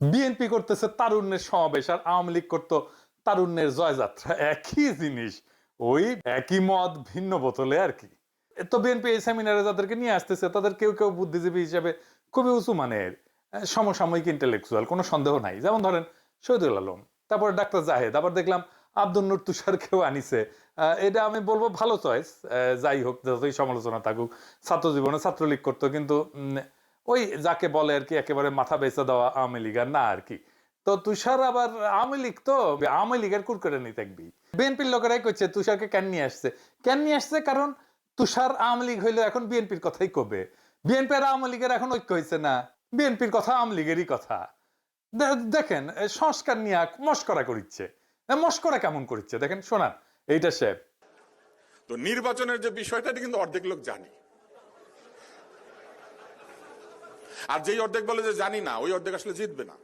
BNP করতেছে তারুণ্যের সমাবেশ আর আওয়ামী লীগ করতো তারুণ্যের জয়যাত্রা। একই জিনিস, ওই একই মদ ভিন্ন বোতলে আর কি। তো বিএনপি এই সেমিনারে যাদেরকে নিয়ে আসতেছে, তাদের কেউ কেউ বুদ্ধিজীবী হিসেবে খুবই উঁচু মানের সমসাময়িক ইন্টেলেকচুয়াল কোনো সন্দেহ নাই। যেমন ধরেন শহীদুল আলম, তারপরে ডাক্তার জাহেদ, আবার দেখলাম আব্দুল নুর তুষারকেও আনিছে। এটা আমি বলব ভালো চয়েস যাই হোক, যতই সমালোচনা থাকুক ছাত্র জীবনে ছাত্রলীগ করতো, কিন্তু ওই যাকে বলে আর কি, একেবারে মাথা বেঁচে দেওয়া আওয়ামী লীগার, না আর কি। তো তুষার আবার আওয়ামী লীগ তো, আওয়ামী লীগের কুরকুরে নি থাকবি বিএনপির লোকেরাই করছে তুষারকে কেন নিয়ে আসছে? কেন নিয়ে আসছে? কারণ তুষার আওয়ামী লীগ হইলে এখন বিএনপির কথাই কবে? বিএনপি আর আওয়ামী লীগের এখন ঐক্য হয়েছে না? বিএনপির কথা আওয়ামী লীগেরই কথা। দেখেন সংস্কার নিয়ে মস্করা করিচ্ছে। মস্করা কেমন করিচ্ছে? দেখেন, শোনান, এইটা সে। তো নির্বাচনের যে বিষয়টা কিন্তু অর্ধেক লোক জানে। আর যেই অর্ধেক বলে যে জানি না ওই অর্ধেক আসলে জিতবে না।